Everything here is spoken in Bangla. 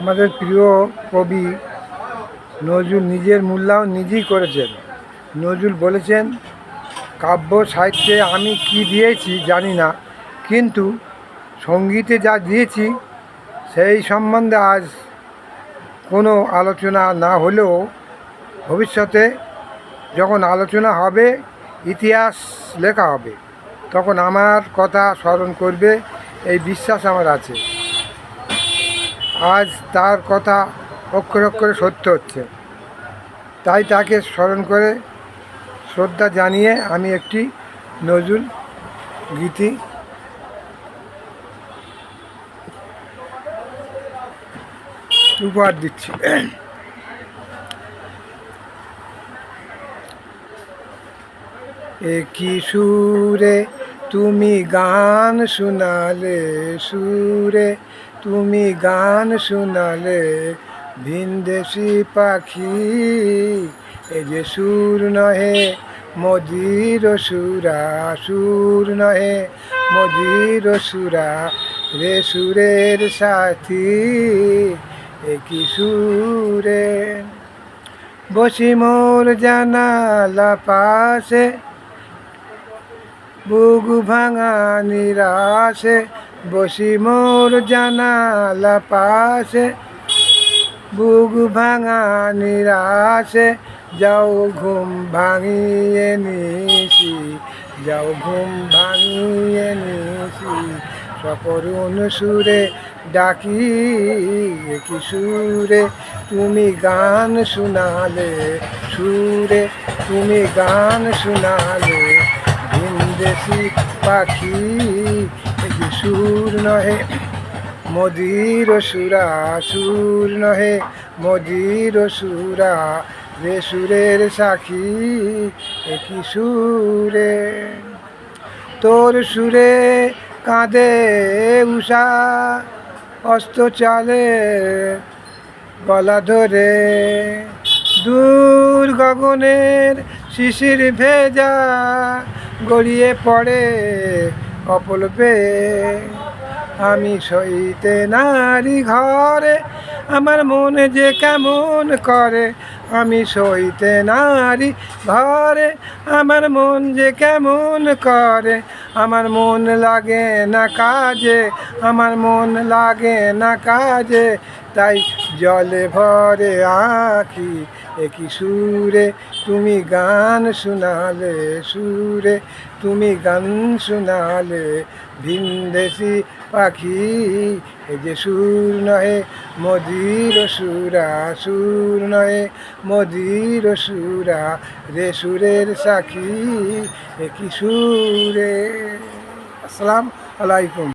আমাদের প্রিয় কবি নজরুল নিজের মূল্যায়ন নিজেই করেছেন। নজরুল বলেছেন, কাব্য সাহিত্যে আমি কি দিয়েছি জানি না, কিন্তু সঙ্গীতে যা দিয়েছি সেই সম্বন্ধে আজ কোনো আলোচনা না হলেও ভবিষ্যতে যখন আলোচনা হবে, ইতিহাস লেখা হবে, তখন আমার কথা স্মরণ করবে, এই বিশ্বাস আমার আছে। আজ তার কথা অক্ষরে অক্ষরে সত্য হচ্ছে। তাই তাকে স্মরণ করে শ্রদ্ধা জানিয়ে আমি একটি নজরুল গীতি উপহার দিচ্ছি। একই সুরে তুমি গান শোনালে সুরে তুমি গান শোনালে ভিনদেশি পাখি, এ যে সুর নহে মদির সুরা, সুর নহে মদির সুরা রে সুরের সাথী একই সুরে? বসি মোর জানালা পাশে, বুক ভাঙা নিরাশে বসি মোর জানালা পাশে, বুক ভাঙা নিরাশে। যাও ঘুম ভাঙিয়ে নিশি যাও ঘুম ভাঙিয়ে নিশি সকরুণ সুরে ডাকি কি সুরে। তুমি গান শোনালে সুরে, তুমি গান শোনালে ভিনদেশি পাখি সুর নহে মদির সুরা, সুর নহে মদির সুরা রে সুরের সাক্ষী একই সুরে? তোর সুরে কাঁদে উষা, অস্ত চালে গলা ধরে। দূর গগনের শিশির ভেজা গড়িয়ে পড়ে কপল পেয়ে আমি সইতে নারী ঘরে, আমার মন যে কেমন করে। আমি সইতে নারী ঘরে, আমার মন যে কেমন করে। আমার মন লাগে না কাজে, আমার মন লাগে না কাজে। তাই জলে ভরে আঁখি একই সুরে, তুমি গান শোনালে সুরে, তুমি গান শোনালে ভিনদেশি পাখি, এ যে সুর নহে মদির সুরা সুর নয় মদির সুরা রে সুরের সাক্ষী কি সুরে? আসসালাম আলাইকুম।